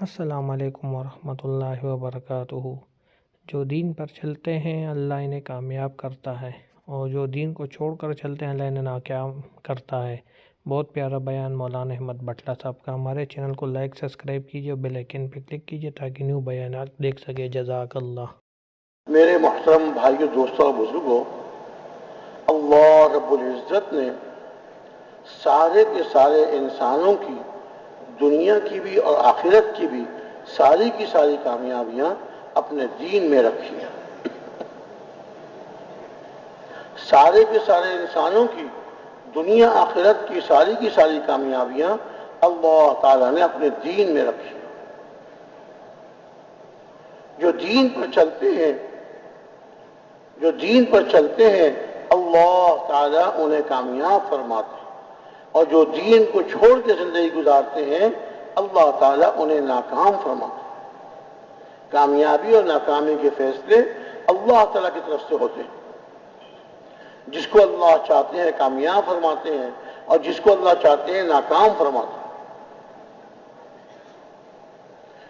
السلام علیکم ورحمۃ اللہ وبرکاتہ۔ جو دین پر چلتے ہیں، اللہ انہیں کامیاب کرتا ہے۔ اور جو دین کو چھوڑ کر چلتے ہیں، اللہ انہیں ناکام کرتا ہے۔ بہت پیارا بیان مولانا احمد بٹلہ صاحب کا۔ ہمارے چینل کو لائک، سبسکرائب کیجیے اور بیل آئکن پہ کلک کیجیے تاکہ نیو بیانات دیکھ سکے۔ جزاک اللہ۔ میرے محترم بھائیو دوستوں اور بزرگوں اللہ رب العزت نے سارے کے سارے انسانوں کی دنیا کی بھی اور آخرت کی بھی ساری کی ساری کامیابیاں اپنے دین میں رکھی ہیں۔ سارے کے سارے انسانوں کی، دنیا، آخرت کی ساری کی ساری کامیابیاں اللہ تعالیٰ نے اپنے دین میں رکھی جو دین پر چلتے ہیں، جو دین پر چلتے ہیں، اللہ تعالیٰ انہیں کامیاب فرماتے ہیں اور جو دین کو چھوڑ کے زندگی گزارتے ہیں، اللہ تعالیٰ انہیں ناکام فرماتے کامیابی اور ناکامی کے فیصلے اللہ تعالیٰ کی طرف سے ہوتے ہیں۔ جس کو اللہ چاہتے ہیں کامیاب فرماتے ہیں اور جس کو اللہ چاہتے ہیں ناکام فرماتے ہیں۔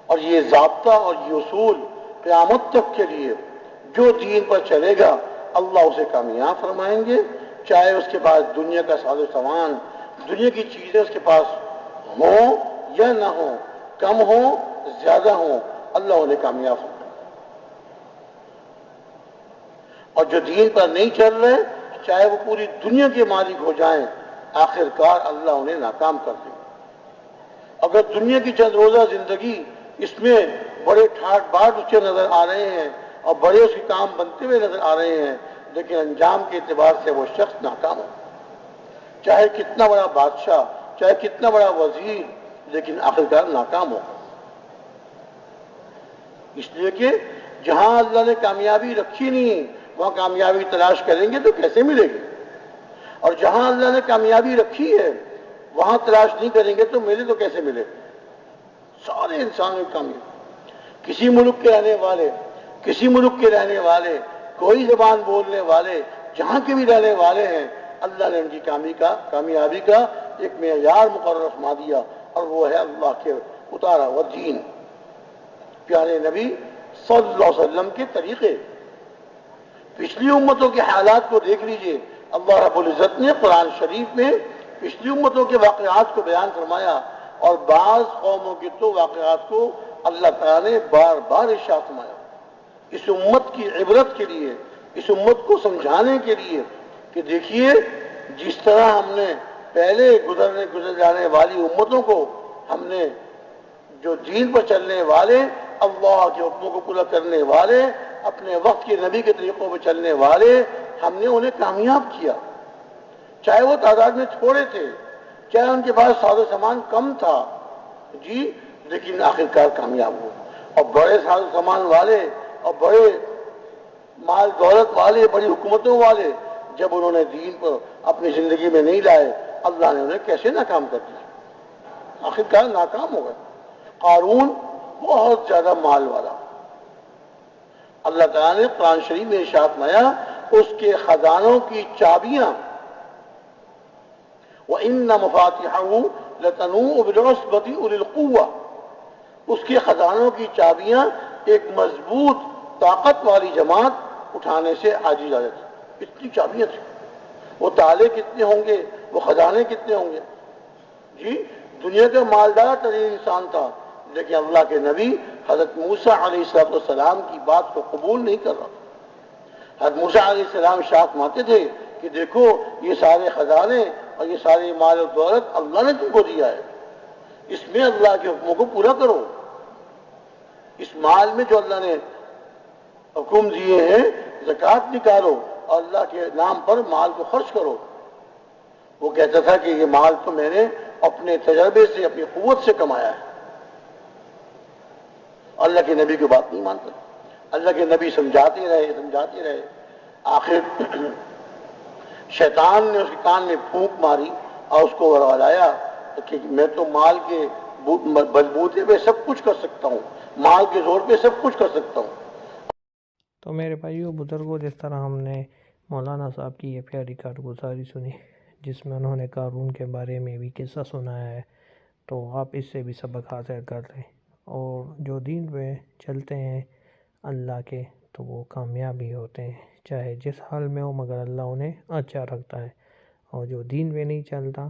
اور یہ ضابطہ اور یہ اصول قیامت تک کے لیے جو دین پر چلے گا، اللہ اسے کامیاب فرمائیں گے۔ چاہے اس کے پاس دنیا کا ساز و سامان دنیا کی چیزیں اس کے پاس ہوں یا نہ ہوں، کم ہوں، زیادہ ہوں، اللہ انہیں کامیاب فرمائیں اور جو دین پر نہیں چل رہے، چاہے وہ پوری دنیا کے مالک ہو جائیں آخر کار اللہ انہیں ناکام کر دیں اگر دنیا کی چند روزہ زندگی اس میں بڑے ٹھاٹ باٹ اس کے نظر آ رہے ہیں اور بڑے اس کے کام بنتے ہوئے نظر آ رہے ہیں، لیکن انجام کے اعتبار سے وہ شخص ناکام ہو۔ چاہے کتنا بڑا بادشاہ، چاہے کتنا بڑا وزیر، لیکن آخرکار ناکام ہو اس لیے کہ جہاں اللہ نے کامیابی رکھی نہیں، وہاں کامیابی تلاش کریں گے تو کیسے ملے گی؟ اور جہاں اللہ نے کامیابی رکھی ہے، وہاں تلاش نہیں کریں گے تو ملے تو کیسے ملے؟ سارے انسانوں کی کامیابی۔ کسی ملک کے رہنے والے، کسی ملک کے رہنے والے، کوئی زبان بولنے والے، جہاں کے بھی رہنے والے ہیں اللہ نے ان کی کامی کا، کامیابی کا ایک معیار مقرر فرما دیا۔ اور وہ ہے اللہ کے اتارا ہوا دین۔ پیارے نبی صلی اللہ علیہ وسلم کے طریقے۔ پچھلی امتوں کے حالات کو دیکھ لیجیے۔ اللہ رب العزت نے قرآن شریف میں پچھلی امتوں کے واقعات کو بیان فرمایا۔ اور بعض قوموں کے تو واقعات کو اللہ تعالیٰ نے بار بار ارشاد فرمایا۔ اس امت کی عبرت کے لیے، اس امت کو سمجھانے کے لیے کہ دیکھیے، جس طرح ہم نے پہلے گزرنے گزر جانے والی امتوں کو ہم نے جو دین پر چلنے والے، اللہ کے حکموں کو پورا کرنے والے، اپنے وقت کے نبی کے طریقوں پہ چلنے والے، ہم نے انہیں کامیاب کیا۔ چاہے وہ تعداد میں تھوڑے تھے، چاہے ان کے پاس ساز و سامان کم تھا۔ جی لیکن آخرکار کامیاب ہو اور بڑے ساز و سامان والے، اور بڑے مال دولت والے، بڑی حکومتوں والے جب انہوں نے دین پر اپنی زندگی میں نہیں لائے، اللہ نے انہیں کیسے ناکام کر دیا؟ آخرکار ناکام ہو گئے۔ قارون بہت زیادہ مال والا۔ اللہ تعالیٰ نے قرآن شریف میں ارشاد مایا اس کے خزانوں کی چابیاں۔ وَإِنَّ مَفَاتِحَهُ لَتَنُوءُ بِالْعُصْبَةِ اس کے خزانوں کی چابیاں ایک مضبوط طاقت والی جماعت اٹھانے سے عاجز آ جاتی۔ اتنی چابیاں تھیں۔ وہ تالے کتنے ہوں گے؟ وہ خزانے کتنے ہوں گے؟ جی دنیا کا مالدار ترین انسان تھا۔ لیکن اللہ کے نبی حضرت موسیٰ علیہ السلام کی بات کو قبول نہیں کر رہا۔ حضرت موسیٰ علیہ السلام شاک ماتے تھے کہ دیکھو، یہ سارے خزانے اور یہ سارے مال و دولت اللہ نے تم کو دیا ہے۔ اس میں اللہ کے حکموں کو پورا کرو۔ اس مال میں جو اللہ نے حکم دیے ہیں، زکوٰۃ نکالو۔ اور اللہ کے نام پر مال کو خرچ کرو۔ وہ کہتا تھا کہ یہ مال تو میں نے اپنے تجربے سے، اپنی قوت سے کمایا ہے۔ اللہ کے نبی کی بات نہیں مانتا۔ اللہ کے نبی سمجھاتے رہے سمجھاتے رہے۔ آخر شیطان نے اس کے کان میں پھونک ماری اور اس کو وروالایا کہ میں تو مال کے بلبوتے پہ سب کچھ کر سکتا ہوں۔ مال کے زور پہ سب کچھ کر سکتا ہوں۔ تو میرے بھائیو بزرگوں جس طرح ہم نے مولانا صاحب کی یہ پیاری کارگزاری سنی، جس میں انہوں نے قارون کے بارے میں بھی قصہ سنایا ہے، تو آپ اس سے بھی سبق حاصل کر لیں۔ اور جو دین پہ چلتے ہیں اللہ کے، تو وہ کامیاب ہی ہوتے ہیں، چاہے جس حال میں ہو، مگر اللہ انہیں اچھا رکھتا ہے۔ اور جو دین پہ نہیں چلتا،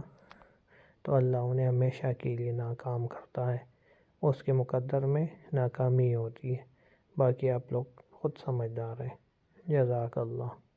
تو اللہ انہیں ہمیشہ کے لیے ناکام کرتا ہے۔ اس کے مقدر میں ناکامی ہوتی ہے۔ باقی آپ لوگ خود سمجھدار ہیں۔ جزاک اللہ۔